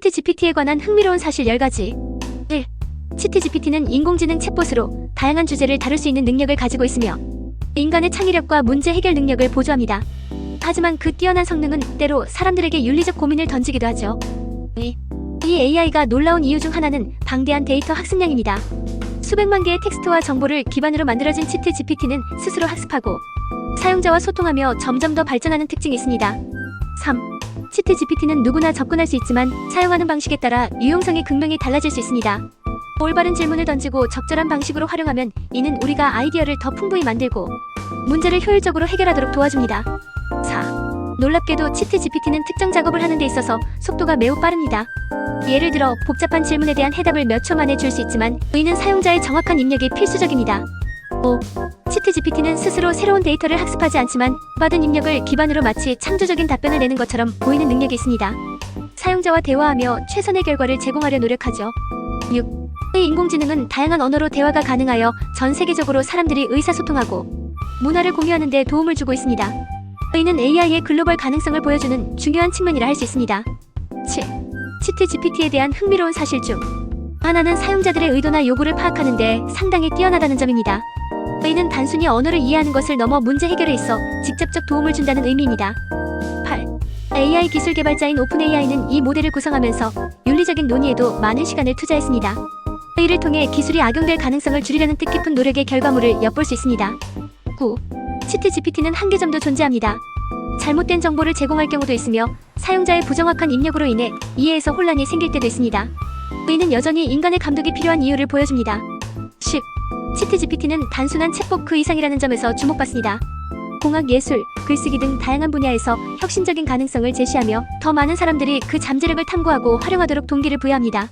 치트 GPT에 관한 흥미로운 사실 10가지 1. 치트 GPT는 인공지능 챗봇으로 다양한 주제를 다룰 수 있는 능력을 가지고 있으며 인간의 창의력과 문제 해결 능력을 보조합니다. 하지만 그 뛰어난 성능은 때로 사람들에게 윤리적 고민을 던지기도 하죠. 2. 이 AI가 놀라운 이유 중 하나는 방대한 데이터 학습량입니다. 수백만 개의 텍스트와 정보를 기반으로 만들어진 치트 GPT는 스스로 학습하고 사용자와 소통하며 점점 더 발전하는 특징이 있습니다. 3. 치트 GPT는 누구나 접근할 수 있지만 사용하는 방식에 따라 유용성이 극명히 달라질 수 있습니다. 올바른 질문을 던지고 적절한 방식으로 활용하면 이는 우리가 아이디어를 더 풍부히 만들고 문제를 효율적으로 해결하도록 도와줍니다. 4. 놀랍게도 치트 GPT는 특정 작업을 하는 데 있어서 속도가 매우 빠릅니다. 예를 들어 복잡한 질문에 대한 해답을 몇 초 만에 줄 수 있지만 이는 사용자의 정확한 입력이 필수적입니다. 5. 치트 GPT는 스스로 새로운 데이터를 학습하지 않지만 받은 입력을 기반으로 마치 창조적인 답변을 내는 것처럼 보이는 능력이 있습니다. 사용자와 대화하며 최선의 결과를 제공하려 노력하죠. 6. 의 인공지능은 다양한 언어로 대화가 가능하여 전 세계적으로 사람들이 의사소통하고 문화를 공유하는 데 도움을 주고 있습니다. 이는 AI의 글로벌 가능성을 보여주는 중요한 측면이라 할 수 있습니다. 7. 치트 GPT에 대한 흥미로운 사실 중 하나는 사용자들의 의도나 요구를 파악하는 데 상당히 뛰어나다는 점입니다. 이는 단순히 언어를 이해하는 것을 넘어 문제 해결에 있어 직접적 도움을 준다는 의미입니다. 8. AI 기술 개발자인 오픈AI는 이 모델을 구성하면서 윤리적인 논의에도 많은 시간을 투자했습니다. 이를 통해 기술이 악용될 가능성을 줄이려는 뜻깊은 노력의 결과물을 엿볼 수 있습니다. 9. 치트 GPT는 한계점도 존재합니다. 잘못된 정보를 제공할 경우도 있으며 사용자의 부정확한 입력으로 인해 이해에서 혼란이 생길 때도 있습니다. 이는 여전히 인간의 감독이 필요한 이유를 보여줍니다. 10. 치트 GPT는 단순한 챗봇 그 이상이라는 점에서 주목받습니다. 공학, 예술, 글쓰기 등 다양한 분야에서 혁신적인 가능성을 제시하며 더 많은 사람들이 그 잠재력을 탐구하고 활용하도록 동기를 부여합니다.